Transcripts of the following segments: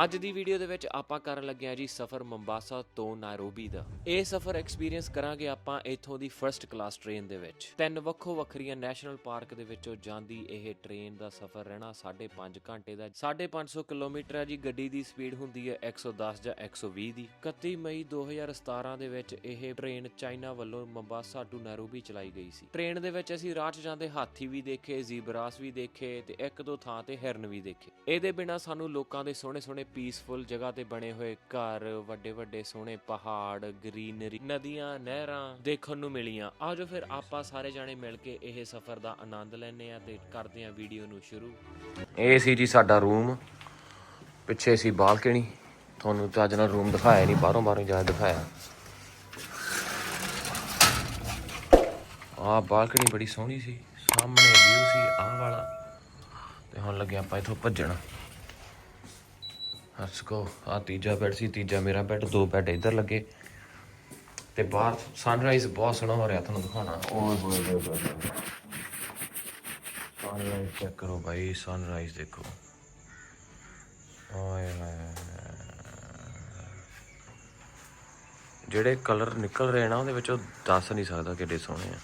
ਅੱਜ ਦੀ ਵੀਡੀਓ ਦੇ ਵਿੱਚ ਆਪਾਂ ਕਰਨ ਲੱਗੇ ਆ ਜੀ ਸਫ਼ਰ ਮੰਬਾਸਾ ਤੋਂ ਨਾਇਰੋਬੀ ਦਾ। ਇਹ ਸਫ਼ਰ ਐਕਸਪੀਰੀਅੰਸ ਕਰਾਂਗੇ ਆਪਾਂ ਇੱਥੋਂ ਦੀ ਫਰਸਟ ਕਲਾਸ ਟ੍ਰੇਨ ਦੇ ਵਿੱਚ। ਤਿੰਨ ਵੱਖੋ ਵੱਖਰੀਆਂ ਨੈਸ਼ਨਲ ਪਾਰਕ ਦੇ ਵਿੱਚੋਂ ਜਾਂਦੀ ਇਹ ਟ੍ਰੇਨ ਦਾ ਸਫ਼ਰ ਰਹਿਣਾ 5.5 ਘੰਟੇ ਦਾ। 550 ਕਿਲੋਮੀਟਰ ਹੈ ਜੀ, ਗੱਡੀ ਦੀ ਸਪੀਡ ਹੁੰਦੀ ਹੈ 110 ਜਾਂ 120 ਦੀ। 31 ਮਈ 2017 ਦੇ ਵਿੱਚ ਇਹ ਟ੍ਰੇਨ ਚਾਈਨਾ ਵੱਲੋਂ ਮੰਬਾਸਾ ਟੂ ਨਾਇਰੋਬੀ ਚਲਾਈ ਗਈ ਸੀ। ਟ੍ਰੇਨ ਦੇ ਵਿੱਚ ਅਸੀਂ ਰਾਹ 'ਚ ਜਾਂਦੇ ਹਾਥੀ ਵੀ ਦੇਖੇ ਜ਼ੀਬਰਾਸ ਵੀ ਦੇਖੇ ਤੇ ਇੱਕ ਦੋ ਥਾਂ ਤੇ ਹਿਰਨ ਵੀ ਦੇਖੇ। ਇਹਦੇ ਬਿਨਾ ਸਾਨੂੰ ਲੋਕਾਂ ਦੇ ਸੋਹਣੇ ਸੋਹਣੇ ਪੀਸਫੁਲ ਜਗ੍ਹਾ ਤੇ ਬਣੇ ਹੋਏ ਘਰ, ਵੱਡੇ ਵੱਡੇ ਸੋਹਣੇ ਪਹਾੜ ਗ੍ਰੀਨਰੀ ਨਦੀਆਂ, ਨਹਿਰਾਂ ਦੇਖਣ ਨੂੰ ਮਿਲੀਆਂ। ਆਜੋ ਫਿਰ ਆਪਾਂ ਸਾਰੇ ਜਾਣੇ ਮਿਲ ਕੇ ਇਹ ਸਫ਼ਰ ਦਾ ਆਨੰਦ ਲੈਣੇ ਆ ਤੇ ਕਰਦੇ ਆ ਵੀਡੀਓ ਨੂੰ ਸ਼ੁਰੂ। ਇਹ ਸੀ ਜੀ ਸਾਡਾ ਰੂਮ ਪਿੱਛੇ ਸੀ ਬਾਲਕਨੀ। ਤੁਹਾਨੂੰ ਤਾਂ ਅੱਜ ਨਾਲ ਰੂਮ ਦਿਖਾਇਆ ਨਹੀਂ, ਬਾਹਰੋਂ ਬਾਹਰੋਂ ਜਾ ਦਿਖਾਇਆ। ਆਹ ਬਾਲਕਨੀ ਬੜੀ ਸੋਹਣੀ ਸੀ, ਸਾਹਮਣੇ ਵਿਊ ਸੀ ਆਹ ਵਾਲਾ। ਤੇ ਹੁਣ ਲੱਗਿਆ ਆਪਾਂ ਇਥੋਂ ਭੱਜਣਾ। ਲੈਟਸ ਗੋ ਆ ਤੀਜਾ ਬੈੱਡ ਸੀ ਤੀਜਾ ਮੇਰਾ ਬੈੱਡ ਦੋ ਬੈੱਡ ਇੱਧਰ ਲੱਗੇ। ਤੇ ਬਾਹਰ ਸਨਰਾਈਜ਼ ਬਹੁਤ ਸੋਹਣਾ ਹੋ ਰਿਹਾ ਤੁਹਾਨੂੰ ਦਿਖਾਣਾ ਓਏ ਹੋਏ ਹੋਏ ਹੋਏ ਸਨਰਾਈਜ਼ ਚੈੱਕ ਕਰੋ ਭਾਈ ਸਨਰਾਈਜ਼ ਦੇਖੋ। ਓਏ ਜਿਹੜੇ ਕਲਰ ਨਿਕਲ ਰਹੇ ਨਾ ਉਹਦੇ ਵਿੱਚ ਦੱਸ ਨਹੀਂ ਸਕਦਾ ਕਿੱਡੇ ਸੋਹਣੇ ਆ।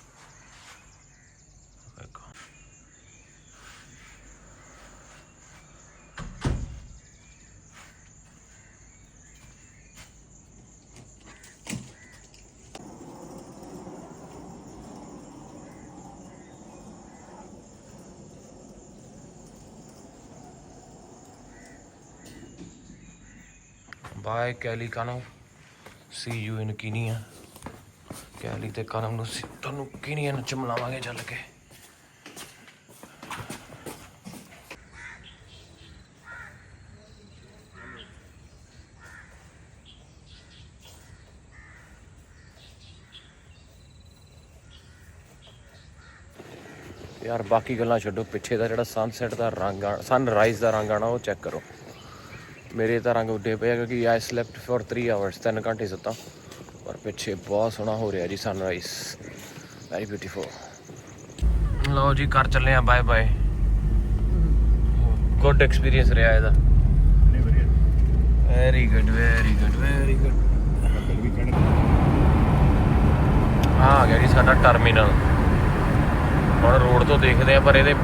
ਬਾਏ, ਕੈਲੀ ਕਾਨੋ ਸੀ ਯੂ ਇਨ ਕੀਨੀਆ ਕੈਲੀ ਤੇ ਕਾਨਮ ਨੂੰ ਤੁਹਾਨੂੰ ਕੀਨੀਆ ਨੂੰ ਚਮਲਾਵਾਂਗੇ ਚੱਲ ਕੇ? ਯਾਰ, ਬਾਕੀ ਗੱਲਾਂ ਛੱਡੋ, ਪਿੱਛੇ ਦਾ ਜਿਹੜਾ ਸਨਸੈਟ ਦਾ ਰੰਗ ਆ ਸਨਰਾਈਜ਼ ਦਾ ਰੰਗ ਆਣਾ ਉਹ ਚੈੱਕ ਕਰੋ। ਮੇਰੇ ਤਾਂ ਰੰਗ ਉੱਡੇ ਪਏ ਕਿਉਂਕਿ ਆਈ ਸਲੈਪਟ ਫॉर 3 ਆਵਰਸ 3 ਘੰਟੇ ਸੁੱਤਾ। ਪਰ ਪਿੱਛੇ ਬਹੁਤ ਸੋਹਣਾ ਹੋ ਰਿਹਾ ਜੀ ਸਨਰਾਈਜ਼ ਵੈਰੀ ਬਿਊਟੀਫੁਲ ਲਓ ਜੀ ਕਰ ਚੱਲੇ ਆ ਬਾਏ ਬਾਏ ਗੁੱਡ ਐਕਸਪੀਰੀਅੰਸ ਰਿਹਾ ਇਹਦਾ। Very good very good very good ਆ ਆ ਗਿਆ ਜੀ ਸਾਡਾ ਟਰਮੀਨਲ ਹੁਣ ਰੋਡ ਤੋਂ ਦੇਖਦੇ ਆ ਪਰ ਇਹਦੇ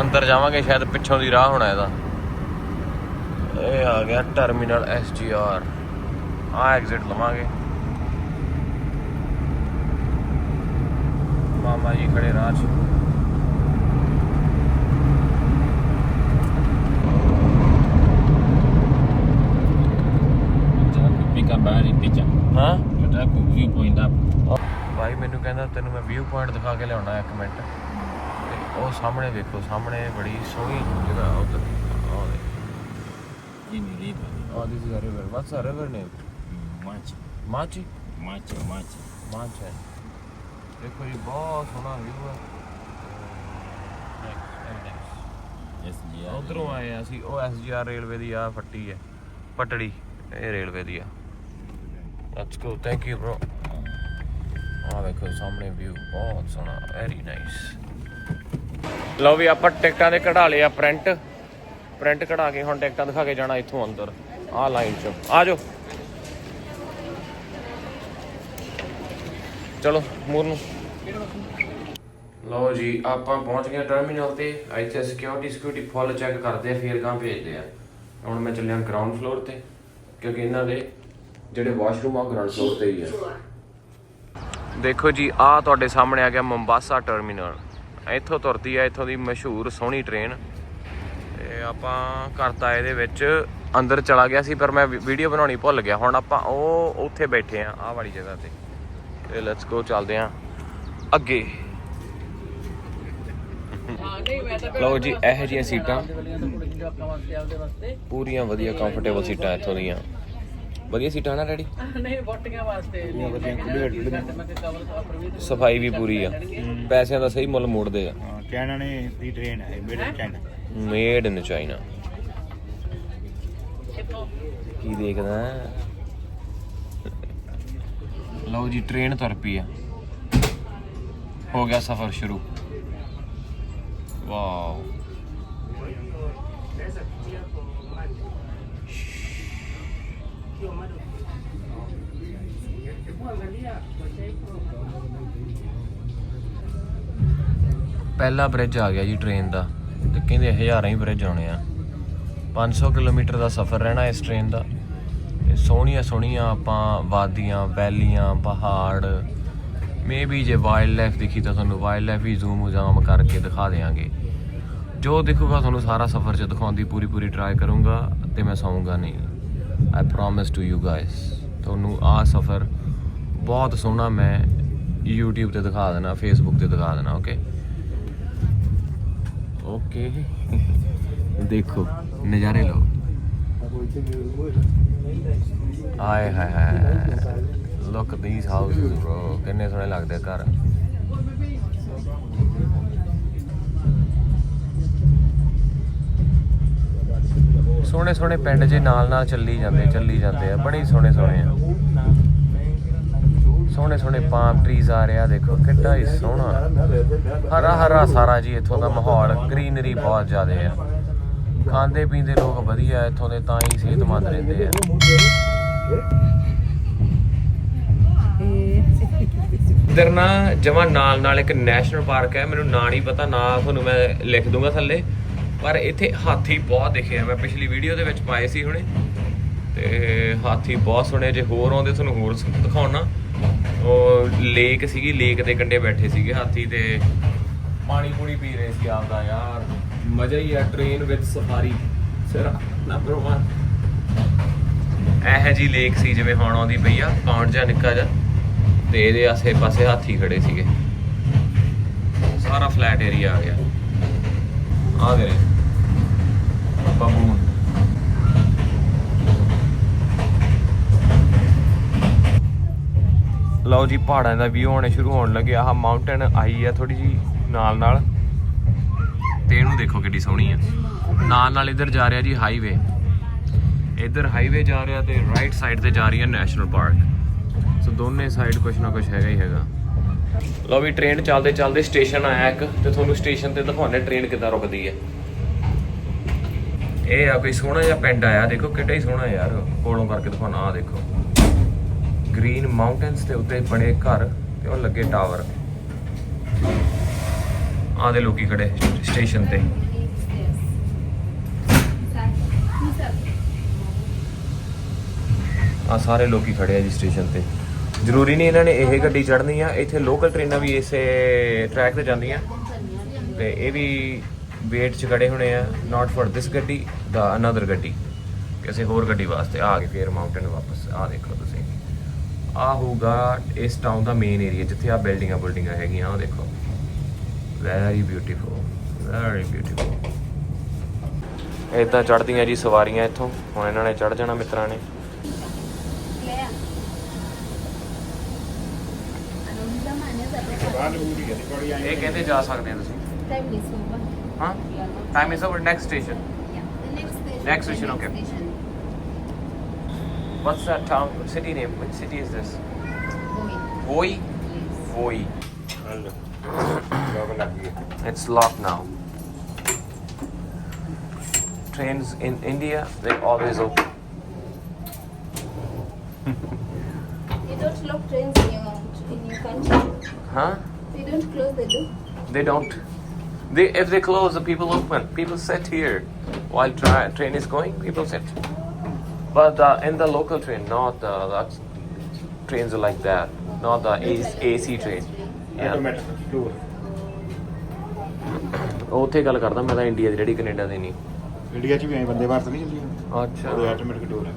ਅੰਦਰ ਜਾਵਾਂਗੇ ਸ਼ਾਇਦ ਪਿੱਛੋਂ ਦੀ ਰਾਹ ਹੋਣਾ ਇਹਦਾ। ਇਹ ਆ ਗਿਆ ਟਰਮੀਨਲ ਐਸਜੀਆਰ ਆ ਐਗਜ਼ਿਟ ਲਵਾਂਗੇ। ਮਾਮਾ ਜੀ ਖੜੇ ਰਾਹ 'ਚ. ਹਾਂ. ਭਾਈ ਮੈਨੂੰ ਕਹਿੰਦਾ ਤੈਨੂੰ ਮੈਂ ਵਿਊ ਪੁਆਇੰਟ ਦਿਖਾ ਕੇ ਲਿਆਉਣਾ ਇੱਕ ਮਿੰਟ। ਉਹ ਸਾਹਮਣੇ ਵੇਖੋ ਸਾਹਮਣੇ ਬੜੀ ਸੋਹਣੀ ਜਗ੍ਹਾ ਉਧਰ। ਆਹ the river. ਆਹ this is a river what's a river name Much, ਮਾਚੀ much, much. ਮਾਚ ਹੈ ਦੇਖੋ ਜੀ ਬਹੁਤ ਸੋਹਣਾ ਵਿਊ ਹੈ yeah. ਉਧਰੋਂ ਆਏ ਆ ਅਸੀਂ ਉਹ ਐਸਜੀਆਰ ਰੇਲਵੇ ਦੀ ਆ ਫੱਟੀ ਹੈ ਪਟੜੀ ਇਹ ਰੇਲਵੇ ਦੀ ਆ let's go thank you bro ਆ ਵੇਖੋ ਸਾਹਮਣੇ ਵਿਊ ਬਹੁਤ ਸੋਹਣਾ ਵੈਰੀ ਨਾਈਸ ਲਓ ਵੀ ਆਪਾਂ ਟਿਕਟਾਂ ਦੇ ਕਢਾ ਆ ਪ੍ਰਿੰਟ ਪ੍ਰਿੰਟ ਕਢਾ ਕੇ ਹੁਣ ਟਿਕਟਾਂ ਦਿਖਾ ਕੇ ਜਾਣਾ ਇੱਥੋਂ ਅੰਦਰ। ਆਹ ਲਾਈਨ 'ਚ। ਆ ਜਾਓ। ਚਲੋ ਮੂਰ ਨੂੰ ਲਓ ਜੀ, ਆਪਾਂ ਪਹੁੰਚ ਗਏ ਟਰਮੀਨਲ ਤੇ। ਇੱਥੇ ਸਿਕਿਉਰਿਟੀ ਸਿਕਿਉਰਿਟੀ ਫੁੱਲ ਚੈੱਕ ਕਰਦੇ ਆ, ਫੇਰ ਗਾਂ ਭੇਜਦੇ ਆ। ਹੁਣ ਮੈਂ ਚੱਲਿਆ ਗਰਾਊਂਡ ਫਲੋਰ ਤੇ, ਕਿਉਂਕਿ ਇਹਨਾਂ ਦੇ ਜਿਹੜੇ ਵਾਸ਼ਰੂਮ ਆ ਗਰਾਊਂਡ ਫਲੋਰ ਤੇ ਹੀ ਆ। ਦੇਖੋ ਜੀ ਆ ਤੁਹਾਡੇ ਸਾਹਮਣੇ ਆ ਗਿਆ ਮੁੰਬਾਸਾ ਟਰਮੀਨਲ ਇੱਥੋਂ ਤੁਰਦੀ ਆ, ਇੱਥੋਂ ਦੀ ਮਸ਼ਹੂਰ ਸੋਹਣੀ ਟ੍ਰੇਨ ਆਪਾਂ ਕਰਤਾ ਇਹਦੇ ਵਿੱਚ। ਅੰਦਰ ਚਲਾ ਗਿਆ ਸੀ ਪਰ ਮੈਂ ਵੀਡੀਓ ਬਣਾਉਣੀ ਭੁੱਲ ਗਿਆ। ਹੁਣ ਆਪਾਂ ਉਹ ਉੱਥੇ ਬੈਠੇ ਆ ਆਹ ਵਾਲੀ ਜਗ੍ਹਾ ਤੇ। ਤੇ ਲੈਟਸ ਗੋ ਚੱਲਦੇ ਆ ਅੱਗੇ। ਲਓ ਜੀ ਇਹੋ ਜਿਹੀਆਂ ਸੀਟਾਂ। ਪੂਰੀਆਂ ਵਧੀਆ ਕੰਫਰਟੇਬਲ ਸੀਟਾਂ ਇੱਥੋਂ ਦੀਆਂ। ਵਧੀਆ ਸੀਟਾਂ ਨਾ ਡੈਡੀ? ਨਹੀਂ ਬੋਟੀਆਂ ਵਾਸਤੇ। ਸਫ਼ਾਈ ਵੀ ਪੂਰੀ ਆ। ਪੈਸਿਆਂ ਦਾ ਸਹੀ ਮੁੱਲ ਮੋੜਦੇ ਆ। ਚਾਈਨਾ ਨੇ ਦੀ ਟ੍ਰੇਨ ਹੈ made in China made in China ਕੀ ਦੇਖਦਾ ਲਓ ਜੀ ਟ੍ਰੇਨ ਤੁਰ ਪਈ ਆ। ਹੋ ਗਿਆ ਸਫ਼ਰ ਸ਼ੁਰੂ। ਵਾਓ। ਪਹਿਲਾ ਬ੍ਰਿਜ ਆ ਗਿਆ ਜੀ ਟ੍ਰੇਨ ਦਾ। ਤੇ ਕਹਿੰਦੇ ਹਜ਼ਾਰਾਂ ਹੀ ਬ੍ਰਿਜ ਆਉਣੇ ਆ। 500 ਕਿਲੋਮੀਟਰ ਦਾ ਸਫ਼ਰ ਰਹਿਣਾ ਇਸ ਟ੍ਰੇਨ ਦਾ। ਤੇ ਸੋਹਣੀਆਂ ਸੋਹਣੀਆਂ ਆਪਾਂ ਵਾਦੀਆਂ, ਵੈਲੀਆਂ, ਪਹਾੜ ਮੇਬੀ ਜੇ ਵਾਈਲਡ ਲਾਈਫ ਦਿਖੀ ਤਾਂ ਤੁਹਾਨੂੰ ਵਾਈਲਡ ਲਾਈਫ ਵੀ ਜ਼ੂਮ ਉਜਾਮ ਕਰਕੇ ਦਿਖਾ ਦੇਵਾਂਗੇ ਜੋ ਦਿਖੂਗਾ ਤੁਹਾਨੂੰ ਸਾਰਾ ਸਫ਼ਰ 'ਚ ਦਿਖਾਉਣ ਦੀ ਪੂਰੀ ਪੂਰੀ ਟਰਾਈ ਕਰੂੰਗਾ ਤੇ ਮੈਂ ਸੌਂਗਾ ਨਹੀਂ। I promise to you guys ਤੁਹਾਨੂੰ ਆਹ ਸਫ਼ਰ ਬਹੁਤ ਸੋਹਣਾ ਮੈਂ YouTube ਤੇ ਦਿਖਾ ਦੇਣਾ, Facebook ਤੇ ਦਿਖਾ ਦੇਣਾ ਓਕੇ ਓਕੇ। ਦੇਖੋ, ਨਜ਼ਾਰੇ ਲਓ। ਆਏ ਹਾਏ ਹਾਏ ਲੁੱਕ ਥੀਸ ਹਾਊਸਸ ਬ੍ਰੋ ਕਿੰਨੇ ਸੋਹਣੇ ਲੱਗਦੇ ਘਰ। ਸੋਹਣੇ ਸੋਹਣੇ ਪਿੰਡ ਜੇ ਨਾਲ ਨਾਲ ਚੱਲੀ ਜਾਂਦੇ ਚੱਲੀ ਜਾਂਦੇ ਆ। ਬੜੇ ਸੋਹਣੇ ਸੋਹਣੇ ਆ। ਸੋਹਣੇ ਸੋਹਣੇ ਪਾਮ ਟਰੀਜ਼ ਆ ਰਿਹਾ, ਦੇਖੋ, ਕਿੱਡਾ ਹੀ ਸੋਹਣਾ। ਹਰਾ ਹਰਾ ਸਾਰਾ ਜੀ ਇੱਥੋਂ ਦਾ ਮਾਹੌਲ ਗ੍ਰੀਨਰੀ ਬਹੁਤ ਜ਼ਿਆਦਾ ਆ। ਖਾਂਦੇ ਪੀਂਦੇ ਲੋਕ ਵਧੀਆ ਇੱਥੋਂ ਦੇ, ਤਾਂ ਹੀ ਸਿਹਤਮੰਦ ਰਹਿੰਦੇ ਆ। ਇਧਰ ਨਾ ਜਮਾ ਨਾਲ ਨਾਲ ਇੱਕ ਨੈਸ਼ਨਲ ਪਾਰਕ ਹੈ, ਮੈਨੂੰ ਨਾਂ ਨਹੀਂ ਪਤਾ, ਨਾ ਤੁਹਾਨੂੰ ਮੈਂ ਲਿਖ ਦੂੰਗਾ ਥੱਲੇ। ਪਰ ਇੱਥੇ ਹਾਥੀ ਬਹੁਤ ਦਿਖੇ ਆ, ਮੈਂ ਪਿਛਲੀ ਵੀਡੀਓ ਦੇ ਵਿੱਚ ਪਾਏ ਸੀ ਹੁਣੇ। ਤੇ ਹਾਥੀ ਬਹੁਤ ਸੋਹਣੇ, ਜੇ ਹੋਰ ਆਉਂਦੇ ਤੁਹਾਨੂੰ ਹੋਰ ਦਿਖਾਉਣਾ। ਉਹ ਲੇਕ ਸੀਗੀ ਲੇਕ ਦੇ ਕੰਢੇ ਬੈਠੇ ਸੀਗੇ ਹਾਥੀ ਤੇ। ਪਾਣੀ ਪੂਣੀ ਪੀ ਰਹੇ ਸੀ ਆਪਦਾ ਯਾਰ। ਮਜ਼ਾ ਹੀ ਆ ਟ੍ਰੇਨ ਵਿਦ ਸਫਾਰੀ ਸਿਰ ਨੰਬਰ 1 ਇਹ ਜੀ ਲੇਕ ਸੀ ਜਿਵੇਂ ਹੁਣ ਆਉਂਦੀ ਪਈ ਆ ਪੌਂਡ ਜਿਹਾ ਨਿੱਕਾ ਜਿਹਾ। ਤੇ ਇਹਦੇ ਆਸੇ-ਪਾਸੇ ਹਾਥੀ ਖੜੇ ਸੀਗੇ। ਸਾਰਾ ਫਲੈਟ ਏਰੀਆ ਆ ਗਿਆ। ਆ ਗਏ ਬਬੂਨ ਲਓ ਜੀ, ਪਹਾੜਾਂ ਦਾ ਵਿਊ ਹੋਣੇ ਸ਼ੁਰੂ ਹੋਣ ਲੱਗਿਆ ਆਹ ਮਾਊਂਟੇਨ ਆਈ ਆ ਥੋੜੀ ਜੀ ਨਾਲ ਨਾਲ। ਤੇ ਇਹਨੂੰ ਦੇਖੋ ਕਿੱਡੀ ਸੋਹਣੀ ਆ। ਨਾਲ ਨਾਲ ਇੱਧਰ ਜਾ ਰਿਹਾ ਜੀ ਹਾਈਵੇ ਇੱਧਰ ਹਾਈਵੇ ਜਾ ਰਿਹਾ ਤੇ ਰਾਈਟ ਸਾਈਡ ਤੇ ਜਾ ਰਹੀ ਹੈ ਨੈਸ਼ਨਲ ਪਾਰਕ ਸੋ ਦੋਨੇ ਸਾਈਡ ਕੁਛ ਨਾ ਕੁਛ ਹੈਗਾ ਹੀ ਹੈਗਾ। ਲਓ ਵੀ ਟ੍ਰੇਨ ਚੱਲਦੇ ਚੱਲਦੇ ਸਟੇਸ਼ਨ ਆਇਆ ਇੱਕ, ਤੇ ਤੁਹਾਨੂੰ ਸਟੇਸ਼ਨ ਤੇ ਦਿਖਾਉਣੇ ਟ੍ਰੇਨ ਕਿੱਦਾਂ ਰੁਕਦੀ ਹੈ ਇਹ ਆ ਕੋਈ ਸੋਹਣਾ ਜਿਹਾ ਪਿੰਡ ਆਇਆ, ਦੇਖੋ ਕਿੱਡਾ ਹੀ ਸੋਹਣਾ ਯਾਰ। ਕੋਲੋਂ ਕਰਕੇ ਦਿਖਾਉਣਾ ਆ ਦੇਖੋ। ਗ੍ਰੀਨ ਮਾਊਂਟੇਨਸ ਦੇ ਉੱਤੇ ਬਣੇ ਘਰ ਤੇ ਉਹ ਲੱਗੇ ਟਾਵਰ। ਆਹ ਦੇ ਲੋਕੀ ਖੜੇ ਸਟੇਸ਼ਨ ਤੇ। ਆ ਸਾਰੇ ਲੋਕੀ ਖੜੇ ਆ ਜੀ ਸਟੇਸ਼ਨ ਤੇ। ਜ਼ਰੂਰੀ ਨਹੀਂ ਇਹਨਾਂ ਨੇ ਇਹ ਗੱਡੀ ਚੜ੍ਹਨੀ ਆ, ਇੱਥੇ ਲੋਕਲ ਟ੍ਰੇਨਾਂ ਵੀ ਇਸੇ ਟਰੈਕ ਤੇ ਜਾਂਦੀਆਂ। ਤੇ ਇਹ ਵੀ ਵੇਟ 'ਚ ਖੜੇ ਹੋਣੇ ਆ ਨਾਟ ਫॉर ਦਿਸ ਗੱਡੀ ਦਾ ਅਨਦਰ ਗੱਡੀ। ਕਿਸੇ ਹੋਰ ਗੱਡੀ ਵਾਸਤੇ। ਆ ਗਏ ਫੇਰ ਮਾਊਂਟੇਨ ਵਾਪਸ ਆ ਦੇਖੋ ਆ ਹੋਊਗਾ ਇਸ ਟਾਊਨ ਦਾ ਮੇਨ ਏਰੀਆ ਜਿੱਥੇ ਆ ਬਿਲਡਿੰਗਾਂ ਬਿਲਡਿੰਗਾਂ ਹੈਗੀਆਂ ਆ ਦੇਖੋ। ਵੈਰੀ ਬਿਊਟੀਫੁਲ ਵੈਰੀ ਬਿਊਟੀਫੁਲ ਇਦਾਂ ਚੜ੍ਹਦੀਆਂ ਜੀ ਸਵਾਰੀਆਂ ਇੱਥੋਂ ਹੁਣ ਇਹਨਾਂ ਨੇ ਚੜ੍ਹ ਜਾਣਾ ਮਿੱਤਰਾਂ ਨੇ। ਇਹ ਕਹਿੰਦੇ ਜਾ ਸਕਦੇ ਆ ਤੁਸੀਂ। ਹਾਂ? Time is over next station Next station, okay. What's the town city name? Which city is this? Voi. Voi. It's locked now. Trains in India, they always open. they don't lock trains in your, in your country. Huh? They don't close the door. They don't. They, if they close, the people open. People sit here. While tra train is going, people sit. But uh, in the local train, not the, the trains are like that. Not the AC, AC train. Yeah. Automatic tour ਉੱਥੇ ਗੱਲ ਕਰਦਾ ਮੈਂ ਤਾਂ India ਦੀ ਜਿਹੜੀ Canada ਦੀ ਨਹੀਂ। India 'ਚ ਵੀ ਐ ਬੰਦੇ ਭਾਰਤ ਨਹੀਂ ਚੱਲਦੀ ਉਹ ਅੱਛਾ। ਆਟੋਮੈਟਿਕ ਟੂਰ ਹੈ।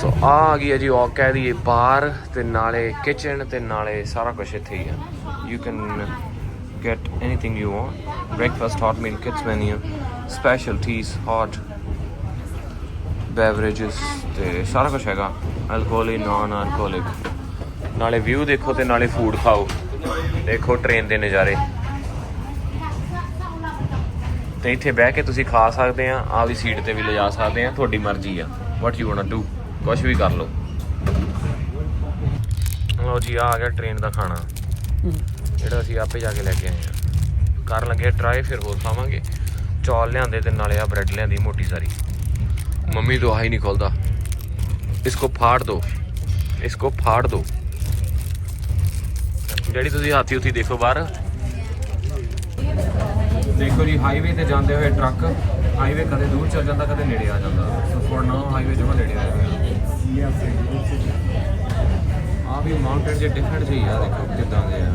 ਸੋ ਆ ਆ ਗਈ ਹੈ ਜੀ ਉਹ ਕਹਿ ਦਈਏ ਬਾਰ ਤੇ ਨਾਲੇ ਕਿਚਨ ਤੇ ਨਾਲੇ ਸਾਰਾ ਕੁਝ ਇੱਥੇ ਹੀ ਆ you can get anything you want breakfast hot meal kids menu special teas hot beverages ਤੇ ਸਾਰਾ ਕੁਝ ਹੈਗਾ। ਅਲਕੋਹਲਿਕ ਨਾਨ ਅਲਕੋਹਲਿਕ ਨਾਲੇ ਵਿਊ ਦੇਖੋ ਤੇ ਨਾਲੇ ਫੂਡ ਖਾਓ। ਦੇਖੋ ਟ੍ਰੇਨ ਦੇ ਨਜ਼ਾਰੇ। ਤੇ ਇੱਥੇ ਬਹਿ ਕੇ ਤੁਸੀਂ ਖਾ ਸਕਦੇ ਆ ਆ ਵੀ ਸੀਟ ਤੇ ਵੀ ਲਿਜਾ ਸਕਦੇ ਆ, ਤੁਹਾਡੀ ਮਰਜ਼ੀ ਆ। ਵਾਟ ਯੂ ਵਾਂਟ ਡੂ ਕੁਝ ਵੀ ਕਰ ਲਓ। ਲਓ ਜੀ ਆ ਗਿਆ ਟ੍ਰੇਨ ਦਾ ਖਾਣਾ। ਜਿਹੜਾ ਅਸੀਂ ਆਪੇ ਜਾ ਕੇ ਲੈ ਕੇ ਆਏ ਆ। ਕਰਨ ਲੱਗੇ ਟਰਾਈ ਫਿਰ ਹੋਰ ਖਾਵਾਂਗੇ। ਚੌਲ ਲਿਆਂਦੇ ਤੇ ਨਾਲੇ ਆ ਬ੍ਰੈਡ ਲਿਆਂਦੀ ਮੋਟੀ ਸਾਰੀ। ਮੰਮੀ ਤੋਂ ਆਹੀ ਨਹੀਂ ਖੋਲਦਾ। ਇਸਕੋ ਫਾੜ ਦੋ। ਇਸਕੋ ਫਾੜ ਦੋ। ਜਿਹੜੀ ਤੁਸੀਂ ਹਾਥੀ ਉੱਥੀ ਦੇਖੋ ਬਾਹਰ। ਦੇਖੋ ਜੀ ਹਾਈਵੇ ਤੇ ਜਾਂਦੇ ਹੋਏ ਟਰੱਕ ਹਾਈਵੇ ਕਦੇ ਦੂਰ ਚੱਲ ਜਾਂਦਾ ਕਦੇ ਨੇੜੇ ਆ ਜਾਂਦਾ। ਸੋ ਫੋਰ ਨਾਓ ਹਾਈਵੇ ਜਮਾ ਨੇੜੇ ਆਇਆ ਹੋਇਆ ਆ ਵੀ ਮਾਊਂਟੇਨ ਜੇ ਡਿਫਰੈਂਟ ਜਿਹੀ ਆ ਦੇਖੋ ਕਿਦਾਂ ਦੇ ਆ।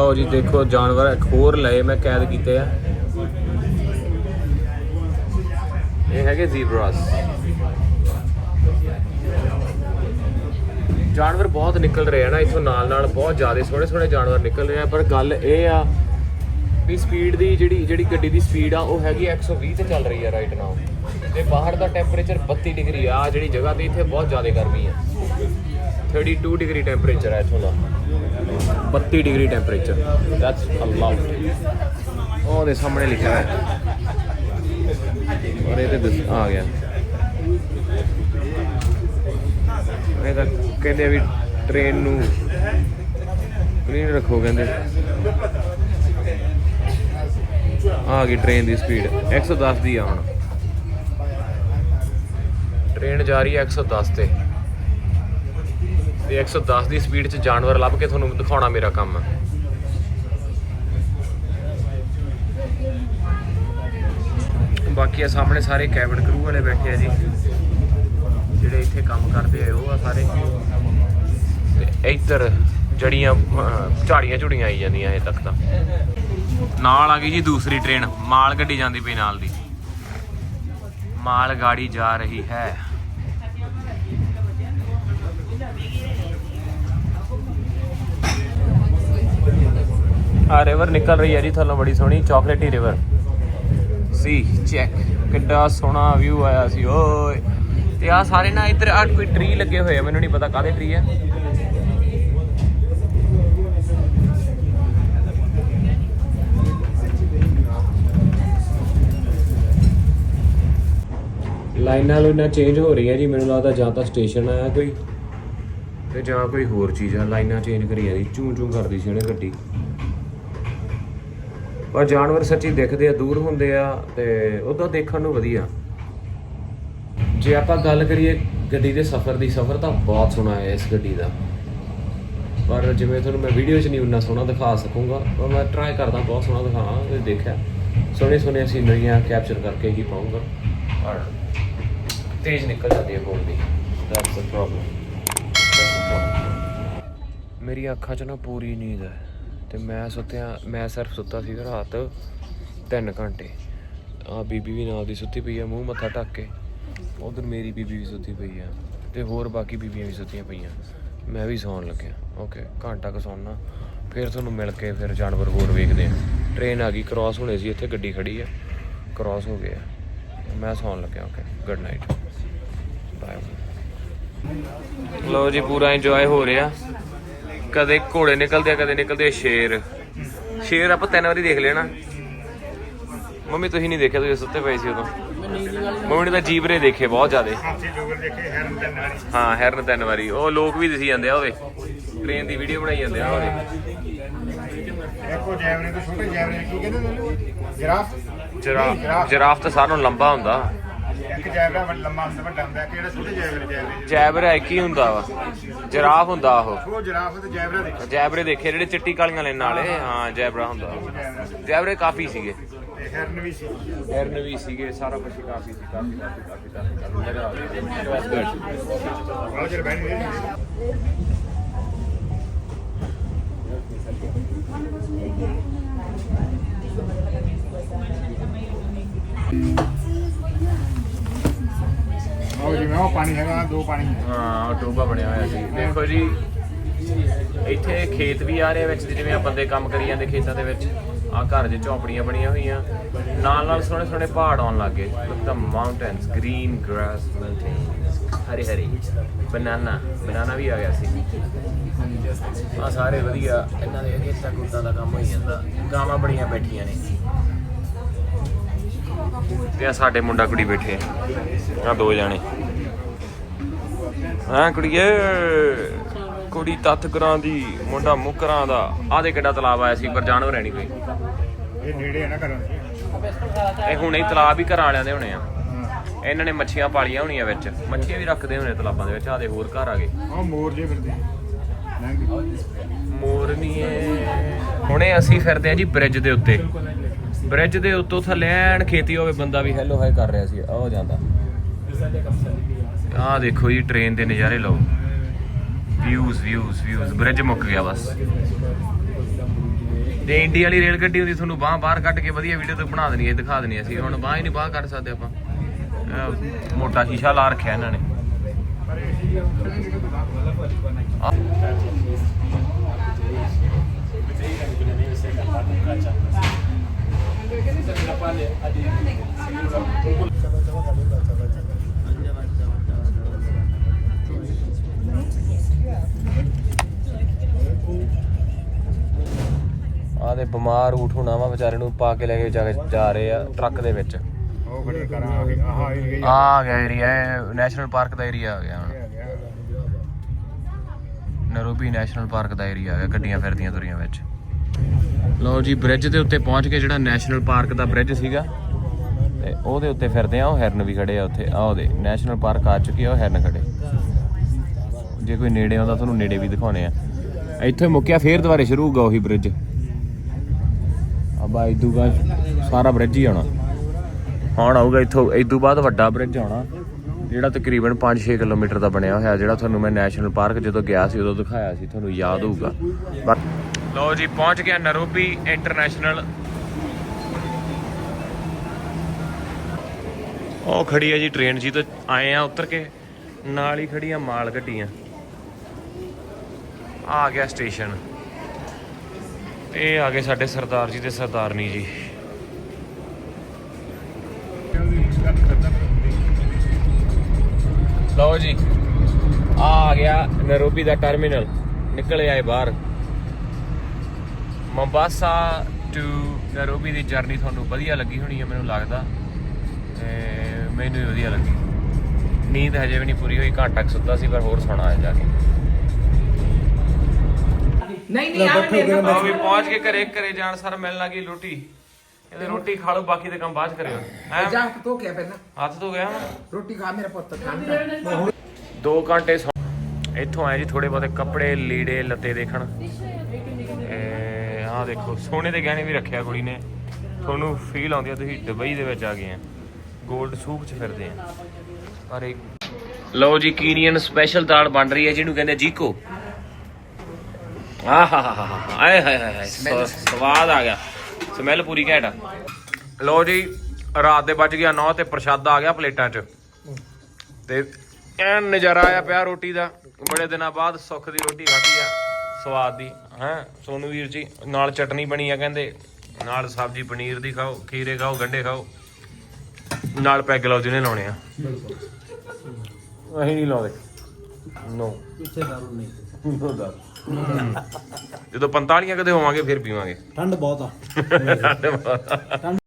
ਲਓ ਜੀ, ਦੇਖੋ ਜਾਨਵਰ ਇੱਕ ਹੋਰ ਲਏ, ਮੈਂ ਕੈਦ ਕੀਤੇ ਆ। ਇਹ ਹੈਗੇ ਜ਼ੀਬਰਾਸ। ਜਾਨਵਰ ਬਹੁਤ ਨਿਕਲ ਰਹੇ ਆ ਨਾ, ਇਥੋਂ ਨਾਲ ਨਾਲ ਬਹੁਤ ਜ਼ਿਆਦਾ ਸੋਹਣੇ ਸੋਹਣੇ ਜਾਨਵਰ ਨਿਕਲ ਰਹੇ ਆ, ਪਰ ਗੱਲ ਇਹ ਆ ਵੀ ਸਪੀਡ ਦੀ ਜਿਹੜੀ ਜਿਹੜੀ ਗੱਡੀ ਦੀ ਸਪੀਡ ਆ, ਉਹ ਹੈਗੀ ਆ 120 ਤੇ ਚੱਲ ਰਹੀ ਆ ਰਾਈਟ ਨਾਓ ਤੇ ਬਾਹਰ ਦਾ ਟੈਂਪਰੇਚਰ 32 ਡਿਗਰੀ ਆ, ਆਹ ਜਿਹੜੀ ਜਗ੍ਹਾ ਤੇ ਇੱਥੇ ਬਹੁਤ ਜ਼ਿਆਦਾ ਗਰਮੀ ਆ। 32 ਡਿਗਰੀ ਟੈਂਪਰੇਚਰ ਹੈ ਇਥੋਂ ਦਾ। 32 ਡਿਗਰੀ ਟੈਂਪਰੇਚਰ। ਦੈਟਸ ਅਲਾਉਡ ਉਹ ਦੇ ਸਾਹਮਣੇ ਲਿਖਿਆ ਹੈ ਔਰ ਇਹ ਤੇ ਦੱਸ- ਆ ਗਿਆ। ਇਹ ਤਾਂ ਕਹਿੰਦੇ ਵੀ ਟ੍ਰੇਨ ਨੂੰ ਕਲੀਨ ਰੱਖੋ ਕਹਿੰਦੇ। ਆ ਗਈ ਟ੍ਰੇਨ ਦੀ ਸਪੀਡ 110 ਦੀ ਆ ਹੁਣ। ਟ੍ਰੇਨ ਜਾ ਰਹੀ ਹੈ 110 ਤੇ। ਤੇ 110 ਦੀ ਸਪੀਡ 'ਚ ਜਾਨਵਰ ਲੱਭ ਕੇ ਤੁਹਾਨੂੰ ਦਿਖਾਉਣਾ ਮੇਰਾ ਕੰਮ। ਹੈ ਬਾਕੀ ਆ ਸਾਹਮਣੇ ਸਾਰੇ ਕੈਬਨ ਕਰੂ ਵਾਲੇ ਬੈਠੇ ਆ ਜੀ। ਜਿਹੜੇ ਇੱਥੇ ਕੰਮ ਕਰਦੇ ਆ ਉਹ ਆ ਸਾਰੇ। ਤੇ ਇੱਧਰ ਜੜੀਆਂ ਝਾੜੀਆਂ ਝੁੜੀਆਂ ਆਈ ਜਾਂਦੀਆਂ ਇਹ ਤੱਕ ਤਾਂ। ਨਾਲ ਆ ਗਈ ਜੀ ਦੂਸਰੀ ਟ੍ਰੇਨ, ਮਾਲ ਗੱਡੀ ਜਾਂਦੀ ਪਈ ਨਾਲ ਦੀ। ਮਾਲ ਗਾੜੀ ਜਾ ਰਹੀ ਹੈ। ਆ ਰਿਵਰ ਨਿਕਲ ਰਹੀ ਹੈ ਜੀ ਥੱਲੋਂ ਬੜੀ ਸੋਹਣੀ ਚਾਕਲੇਟੀ ਰਿਵਰ। ਸੀ ਚੈੱਕ ਕਿੱਡਾ ਸੋਹਣਾ ਵਿਊ ਆਇਆ ਸੀ ਓਏ। ਤੇ ਆ ਸਾਰੇ ਨਾ ਇੱਧਰ ਆ ਕੋਈ ਟਰੀ ਲੱਗੇ ਹੋਏ ਆ ਮੈਨੂੰ ਨਹੀਂ ਪਤਾ ਕਾਹਦੇ ਟਰੀ ਆ। ਲਾਈਨਾਂ ਲੂਨਾਂ ਚੇਂਜ ਹੋ ਰਹੀਆਂ ਜੀ ਮੈਨੂੰ ਲੱਗਦਾ ਜਾਂ ਤਾਂ ਸਟੇਸ਼ਨ ਆਇਆ ਕੋਈ। ਤੇ ਜਾਂ ਕੋਈ ਹੋਰ ਚੀਜ਼ ਆ ਲਾਈਨਾਂ ਚੇਂਜ ਕਰੀ ਜਾਂਦੀ ਚੂੰ ਚੂੰ ਕਰਦੀ ਸੀ ਉਹਨੇ ਗੱਡੀ। ਪਰ ਜਾਨਵਰ ਸੱਚੀ ਦਿਖਦੇ ਆ, ਦੂਰ ਹੁੰਦੇ ਆ ਤੇ ਉਹਦਾ ਦੇਖਣ ਨੂੰ ਵਧੀਆ। ਜੇ ਆਪਾਂ ਗੱਲ ਕਰੀਏ ਗੱਡੀ ਦੇ ਸਫ਼ਰ ਦੀ, ਸਫ਼ਰ ਤਾਂ ਬਹੁਤ ਸੋਹਣਾ ਹੈ ਇਸ ਗੱਡੀ ਦਾ। ਪਰ ਜਿਵੇਂ ਤੁਹਾਨੂੰ ਮੈਂ ਵੀਡੀਓ 'ਚ ਨਹੀਂ ਉਨਾ ਸੋਹਣਾ ਦਿਖਾ ਸਕੂੰਗਾ, ਪਰ ਮੈਂ ਟਰਾਈ ਕਰਦਾ, ਬਹੁਤ ਸੋਹਣਾ ਦਿਖਾਵਾਂ ਤੁਸੀਂ ਦੇਖਿਆ। ਸੋਹਣੇ ਸੋਹਣੇ ਸੀਨਰੀਆਂ ਕੈਪਚਰ ਕਰਕੇ ਹੀ ਪਾਉਂਗਾ। ਪਰ ਤੇਜ਼ ਨਿਕਲ ਜਾਂਦੀ ਹੈ ਫੋਨ ਦੀ। ਦੈਟਸ ਅ ਪ੍ਰੋਬਲਮ ਮੇਰੀ ਅੱਖਾਂ 'ਚ ਨਾ ਪੂਰੀ ਨੀਂਦ ਹੈ ਤੇ ਮੈਂ ਸੁੱਤਿਆ, ਮੈਂ ਸਿਰਫ ਸੁੱਤਾ ਸੀ ਰਾਤ 3 ਘੰਟੇ। ਆ ਬੀਬੀ ਵੀ ਨਾਲ ਦੀ ਸੁੱਤੀ ਪਈ ਆ, ਮੂੰਹ ਮੱਥਾ ਢੱਕ ਕੇ। ਉਧਰ ਮੇਰੀ ਬੀਬੀ ਵੀ ਸੁੱਤੀ ਪਈ ਆ ਤੇ ਹੋਰ ਬਾਕੀ ਬੀਬੀਆਂ ਵੀ ਸੁੱਤੀਆਂ ਪਈਆਂ। ਮੈਂ ਵੀ ਸੌਣ ਲੱਗਿਆ। ਓਕੇ, ਘੰਟਾ ਕੁ ਸੌਣਾ। ਫਿਰ ਤੁਹਾਨੂੰ ਮਿਲ ਕੇ ਫਿਰ ਜਾਨਵਰ ਹੋਰ ਵੇਖਦੇ ਆ। ਟ੍ਰੇਨ ਆ ਗਈ ਕ੍ਰਾਸ ਹੋਣੇ ਸੀ, ਇੱਥੇ ਗੱਡੀ ਖੜੀ ਆ। ਕ੍ਰਾਸ ਹੋ ਗਿਆ। ਮੈਂ ਸੌਣ ਲੱਗਿਆ, ਓਕੇ ਗੁੱਡ ਨਾਈਟ ਬਾਏ ਲੋ ਜੀ, ਪੂਰਾ ਇੰਜੋਏ ਹੋ ਰਿਹਾ। ਕਦੇ ਘੋੜੇ ਨਿਕਲਦੇ ਆ ਕਦੇ ਨਿਕਲਦੇ ਆ ਸ਼ੇਰ। ਸ਼ੇਰ ਆਪਾਂ ਤਿੰਨ ਵਾਰੀ ਦੇਖ ਨਾ। ਮੰਮੀ ਤੁਸੀਂ ਨਹੀਂ ਦੇਖਿਆ ਤੁਸੀਂ ਸੁੱਤੇ ਪਏ ਸੀ ਉਦੋਂ। ਮੰਮੀ ਨੇ ਤਾਂ ਜੀਬਰੇ ਦੇਖੇ ਬਹੁਤ ਜ਼ਿਆਦੇ। ਹਾਂ ਹੈਰਨ ਤਿੰਨ ਵਾਰੀ। ਉਹ ਲੋਕ ਵੀ ਦਿਸੀ ਜਾਂਦੇ ਆ ਟ੍ਰੇਨ ਦੀ ਵੀਡੀਓ ਬਣਾਈ ਜਾਂਦੇ ਆ ਉਹਦੇ ਇੱਕੋ ਜੈਵਰੇ ਤੋਂ ਛੋਟੇ ਜੈਵਰੇ ਕੀ ਕਹਿੰਦੇ ਨੇ ਜਿਰਾਫ? ਜਿਰਾਫ। ਜਿਰਾਫ ਤਾਂ ਸਾਰਿਆਂ ਨਾਲੋਂ ਲੰਬਾ ਹੁੰਦਾ। ਇੱਕ ਜੈਵਰਾ ਵੱਡਾ ਲੰਮਾ ਹੁੰਦਾ ਵੱਡਾ ਹੁੰਦਾ ਕਿਹੜਾ ਛੋਟੇ ਜੈਵਰੇ ਜੈਵਰੇ ਜੈਬਰਾ ਇੱਕ ਹੀ ਹੁੰਦਾ ਵਾ। ਜਿਰਾਫ ਹੁੰਦਾ ਉਹ। ਉਹ ਜਿਰਾਫ ਤੇ ਜੈਵਰਾ ਦੇਖੋ ਜੈਬਰੇ ਦੇਖੇ ਜਿਹੜੇ ਚਿੱਟੀ ਕਾਲੀਆਂ ਲੈਣ ਵਾਲੇ ਹਾਂ ਜੈਬਰਾ ਹੁੰਦਾ। ਜੈਬਰੇ ਕਾਫੀ ਸੀਗੇ। ਤੇ ਹਿਰਨ ਵੀ ਸੀ। ਹਿਰਨ ਵੀ ਸੀਗੇ ਸਾਰਾ ਕੁਝ ਕਾਫੀ ਸੀ ਕਾਫੀ ਕਾਫੀ ਕਾਫੀ ਕਾਫੀ ਕਾਫੀ ਮਜ਼ਾ ਆ ਗਿਆ। It was good. ਬਹੁਤ ਚਿਰ ਬੈਠੇ ਰਹੇ ਉਹ ਜਿਵੇਂ ਉਹ ਪਾਣੀ ਹੈਗਾ, ਦੋ ਪਾਣੀ ਹੈ। ਹਾਂ, ਉਹ ਬਣਿਆ ਹੋਇਆ ਸੀ। ਦੇਖੋ ਜੀ, ਇੱਥੇ ਖੇਤ ਵੀ ਆ ਰਹੇ ਵਿੱਚ ਜਿਵੇਂ ਆ ਬੰਦੇ ਕੰਮ ਕਰੀ ਜਾਂਦੇ ਖੇਤਾਂ ਦੇ ਵਿੱਚ। ਆ ਘਰ 'ਚ ਝੌਂਪੜੀਆਂ ਬਣੀਆਂ ਹੋਈਆਂ। ਨਾਲ ਨਾਲ ਸੋਹਣੇ ਸੋਹਣੇ ਪਹਾੜ ਆਉਣ ਲੱਗੇ look mountains green grass mountains ਹਰੇ ਹਰੇ। ਬਨਾਨਾ ਬਨਾਨਾ ਵੀ ਆ ਗਿਆ ਸੀ। ਆ ਸਾਰੇ ਵਧੀਆ, ਇਹਨਾਂ ਦੇ ਖੇਤਾਂ ਖੂਤਾਂ ਦਾ ਕੰਮ ਹੋਈ ਜਾਂਦਾ। ਗਾਵਾਂ ਬੜੀਆਂ ਬੈਠੀਆਂ ਨੇ। ਤੇ ਆ ਸਾਡੇ ਮੁੰਡਾ ਕੁੜੀ ਬੈਠੇ ਆ। ਦੋ ਜਾਣੇ। ਹਾਂ ਕੁੜੀਏ? ਕੁੜੀ ਤੱਥ ਕਰਾਂ ਦੀ ਮੁੰਡਾ ਮੁਕਰਾਂ ਦਾ। ਦੇ ਕਿੱਡਾ ਤਲਾਬ ਆਇਆ ਸੀ ਪਰ ਜਾਨਵਰ ਨਹੀਂ ਕੋਈ ਇਹ ਨੇੜੇ ਹੈ ਨਾ ਘਰਾਂ ਇਹ ਹੁਣੇ ਹੀ ਤਲਾਬ ਹੀ ਘਰਾਂ ਵਾਲਿਆਂ ਦੇ ਹੋਣੇ ਆ। ਇਹਨਾਂ ਨੇ ਮੱਛੀਆਂ ਪਾਲੀਆਂ ਹੋਣੀਆਂ ਵਿੱਚ। ਮੱਛੀਆਂ ਵੀ ਰੱਖਦੇ ਹੋਣੇ ਤਲਾਬਾਂ ਦੇ ਵਿੱਚ। ਆਦੇ ਹੋਰ ਘਰ ਆ ਗਏ। ਉਹ ਮੋਰ ਜੇ ਫਿਰਦੇ ਲੰਘ ਮੋਰਨੀ ਹੁਣੇ ਅਸੀਂ ਫਿਰਦੇ ਆ ਜੀ ਬ੍ਰਿਜ ਦੇ ਉੱਤੇ। ਬ੍ਰਿਜ ਦੇ ਉੱਤੋਂ ਥੱਲੇ ਐਨ ਖੇਤੀ ਹੋਵੇ, ਬੰਦਾ ਵੀ ਹੈਲੋ ਹਾਈ ਕਰ ਰਿਹਾ ਸੀ ਆਹ ਜਾਂਦਾ। ਆਹ ਦੇਖੋ ਜੀ ਟ੍ਰੇਨ ਦੇ ਨਜ਼ਾਰੇ ਲਓ। ਵਿਊਜ਼ ਵਿਊਜ਼ ਵਿਊਜ਼ ਬ੍ਰਿਜ ਮੁੱਕ ਗਿਆ ਬਸ। ਤੇ ਇੰਡੀਆ ਵਾਲੀ ਰੇਲ ਗੱਡੀ ਹੁੰਦੀ, ਤੁਹਾਨੂੰ ਬਾਹ ਬਾਹਰ ਕੱਢ ਕੇ ਵਧੀਆ ਵੀਡੀਓ ਤੋਂ ਬਣਾ ਦੇਣੀ ਹੈ, ਦਿਖਾ ਦੇਣੀ ਅਸੀਂ। ਹੁਣ ਬਾਹ ਹੀ ਨਹੀਂ ਬਾਹਰ ਕੱਢ ਸਕਦੇ ਆਪਾਂ। ਮੋਟਾ ਸ਼ੀਸ਼ਾ ਲਾ ਰੱਖਿਆ ਇਹਨਾਂ ਨੇ। ਬਿਮਾਰ ਊਠ ਹੋਣਾ ਵਾ ਵਿਚਾਰੇ ਨੂੰ ਪਾ ਕੇ ਲੈ ਕੇ ਜਾ ਜਾ ਰਹੇ ਆ ਟਰੱਕ ਦੇ ਵਿੱਚ। ਉਹ ਖੜੀ ਕਰਾਂ ਆ ਆਹ ਗਿਆ ਏਰੀਆ ਨੈਸ਼ਨਲ ਪਾਰਕ ਦਾ ਏਰੀਆ ਆ ਗਿਆ ਹੁਣ। ਨਰੋਬੀ ਨੈਸ਼ਨਲ ਪਾਰਕ ਦਾ ਏਰੀਆ ਆ ਗਿਆ ਗੱਡੀਆਂ ਫਿਰਦੀਆਂ ਤੁਰੀਆਂ ਵਿੱਚ। ਲਓ ਜੀ ਬ੍ਰਿਜ ਦੇ ਉੱਤੇ ਪਹੁੰਚ ਕੇ ਜਿਹੜਾ ਨੈਸ਼ਨਲ ਪਾਰਕ ਦਾ ਬ੍ਰਿਜ ਸੀਗਾ ਤੇ ਉਹਦੇ ਉੱਤੇ ਫਿਰਦੇ ਆ ਉਹ ਹਿਰਨ ਵੀ ਖੜੇ ਆ ਉੱਥੇ। ਆ ਉਹਦੇ ਨੈਸ਼ਨਲ ਪਾਰਕ ਆ ਚੁੱਕੀ ਆ ਉਹ ਹਿਰਨ ਖੜੇ। ਜੇ ਕੋਈ ਨੇੜੇ ਆਉਂਦਾ ਤੁਹਾਨੂੰ ਨੇੜੇ ਵੀ ਦਿਖਾਉਣੇ ਆ। ਇੱਥੇ ਮੁੱਕਿਆ ਫੇਰ ਦੁਬਾਰੇ ਸ਼ੁਰੂ ਹੋਊਗਾ ਉਹੀ ਬ੍ਰਿਜ ਆ ਬਾਈ ਦੂਗਾ ਸਾਰਾ ਬ੍ਰਿਜ ਹੀ ਆਉਣਾ ਹੁਣ ਆਊਗਾ ਇੱਥੋਂ ਇਸ ਬਾਅਦ ਵੱਡਾ ਬ੍ਰਿਜ ਆਉਣਾ ਜਿਹੜਾ ਤਕਰੀਬਨ 5-6 ਕਿਲੋਮੀਟਰ ਦਾ ਬਣਿਆ ਹੋਇਆ ਜਿਹੜਾ ਤੁਹਾਨੂੰ ਮੈਂ ਨੈਸ਼ਨਲ ਪਾਰਕ ਜਦੋਂ ਗਿਆ ਸੀ ਉਦੋਂ ਦਿਖਾਇਆ ਸੀ ਤੁਹਾਨੂੰ ਯਾਦ ਹੋਊਗਾ ਲਓ ਜੀ ਪਹੁੰਚ ਗਿਆ ਨਰੋਬੀ ਇੰਟਰਨੈਸ਼ਨਲ ਉਹ ਖੜੀ ਹੈ ਜੀ ਟ੍ਰੇਨ ਜੀ ਤੋਂ ਆਏ ਆ ਉਤਰ ਕੇ ਨਾਲ ਹੀ ਖੜੀਆਂ ਮਾਲ ਗੱਡੀਆਂ ਆ ਗਿਆ ਸਟੇਸ਼ਨ ਇਹ ਆ ਗਏ ਸਾਡੇ ਸਰਦਾਰ ਜੀ ਤੇ ਸਰਦਾਰਨੀ ਜੀ। ਲਓ ਜੀ, ਆ ਆ ਗਿਆ ਨੈਰੋਬੀ ਦਾ ਟਰਮੀਨਲ। ਨਿਕਲ ਆਏ ਬਾਹਰ। ਮੰਬਾਸਾ ਟੂ ਨੈਰੋਬੀ ਦੀ ਜਰਨੀ ਤੁਹਾਨੂੰ ਵਧੀਆ ਲੱਗੀ ਹੋਣੀ ਹੈ ਮੈਨੂੰ ਲੱਗਦਾ। ਤੇ ਮੈਨੂੰ ਵੀ ਵਧੀਆ ਲੱਗੀ। ਨੀਂਦ ਹਜੇ ਵੀ ਨਹੀਂ ਪੂਰੀ ਹੋਈ, ਘੰਟਾ ਕੁ ਸੁੱਤਾ ਸੀ, ਪਰ ਹੋਰ ਸੌਣਾ ਹੈ ਜਾ ਕੇ। ਨਹੀਂ ਨਹੀਂ ਆਵੇਂ ਮੇਰੇ ਨਾਲ ਵੀ ਪਹੁੰਚ ਕੇ ਘਰੇ ਘਰੇ ਜਾਣ ਸਰ ਮਿਲਣ ਲੱਗੀ ਰੋਟੀ ਇਹਦੇ ਰੋਟੀ ਖਾ ਲਓ ਬਾਕੀ ਦੇ ਕੰਮ ਬਾਅਦ ਚ ਕਰਿਓ। ਹੈਂ? ਜਾ ਤੋ ਕੇ ਪਹਿਲਾਂ। ਹੱਥ ਧੋ ਗਿਆ ਰੋਟੀ ਖਾ ਮੇਰਾ ਪੁੱਤ ਖਾਂਦਾ 2 ਘੰਟੇ ਸੌਂ- ਇੱਥੋਂ ਆਏ ਜੀ ਥੋੜੇ ਬਹੁਤੇ ਕੱਪੜੇ ਲੀੜੇ ਲੱਤੇ ਦੇਖਣ। ਆਹ ਦੇਖੋ ਸੋਨੇ ਦੇ ਗਹਿਣੇ ਵੀ ਰੱਖਿਆ ਕੁੜੀ ਨੇ। ਤੁਹਾਨੂੰ ਫੀਲ ਆਉਂਦੀ ਆ ਤੁਸੀਂ ਦੁਬਈ ਦੇ ਵਿੱਚ ਆ ਗਏ ਆ। 골ਡ ਸੂਕ ਚ ਫਿਰਦੇ ਆ। ਪਰ ਇੱਕ ਲਓ ਜੀ ਕੀਨੀਅਨ ਸਪੈਸ਼ਲ ਦਾਲ ਬਣ ਰਹੀ ਹੈ ਜਿਹਨੂੰ ਕਹਿੰਦੇ ਜੀਕੋ ਆਹ ਹਾ ਹਾ ਹਾ ਹਾ ਆਏ ਹਾਏ ਹਾਏ ਸ- ਸਵਾਦ ਆ ਗਿਆ। ਸਮੈਲ ਪੂਰੀ ਘੈਂਟ ਆ। ਲਓ ਜੀ ਰਾਤ ਦੇ ਵੱਜ ਗਿਆ 9 ਤੇ ਪ੍ਰਸ਼ਾਦਾ ਆ ਗਿਆ ਪਲੇਟਾਂ 'ਚ। ਤੇ ਐਨ ਨਜ਼ਾਰਾ ਆਇਆ ਪਿਆ ਰੋਟੀ ਦਾ। ਬੜੇ ਦਿਨਾਂ ਬਾਅਦ ਸੁੱਖ ਦੀ ਰੋਟੀ ਖਾਧੀ ਆ ਸਵਾਦ ਦੀ। ਹੈ ਸੋਨੂ ਵੀਰ ਜੀ ਨਾਲ ਚਟਨੀ ਬਣੀ ਆ ਕਹਿੰਦੇ। ਨਾਲ ਸਬਜ਼ੀ ਪਨੀਰ ਦੀ ਖਾਓ ਖੀਰੇ ਖਾਓ ਗੰਡੇ ਖਾਓ। ਨਾਲ ਪੈਗ ਲਾਓ ਜਿਹਨੇ ਲਾਉਣੇ ਆ। ਅਸੀਂ ਨਹੀਂ ਲਾਉਂਦੇ। ਨੋ। ਪਿੱਛੇ ਦਾਰੂ ਨਹੀਂ। ਨੋ ਜਦੋਂ 45 ਕਦੇ ਹੋਵਾਂਗੇ ਫਿਰ ਪੀਵਾਂਗੇ। ਠੰਡ ਬਹੁਤ ਆ। ਠੰਡ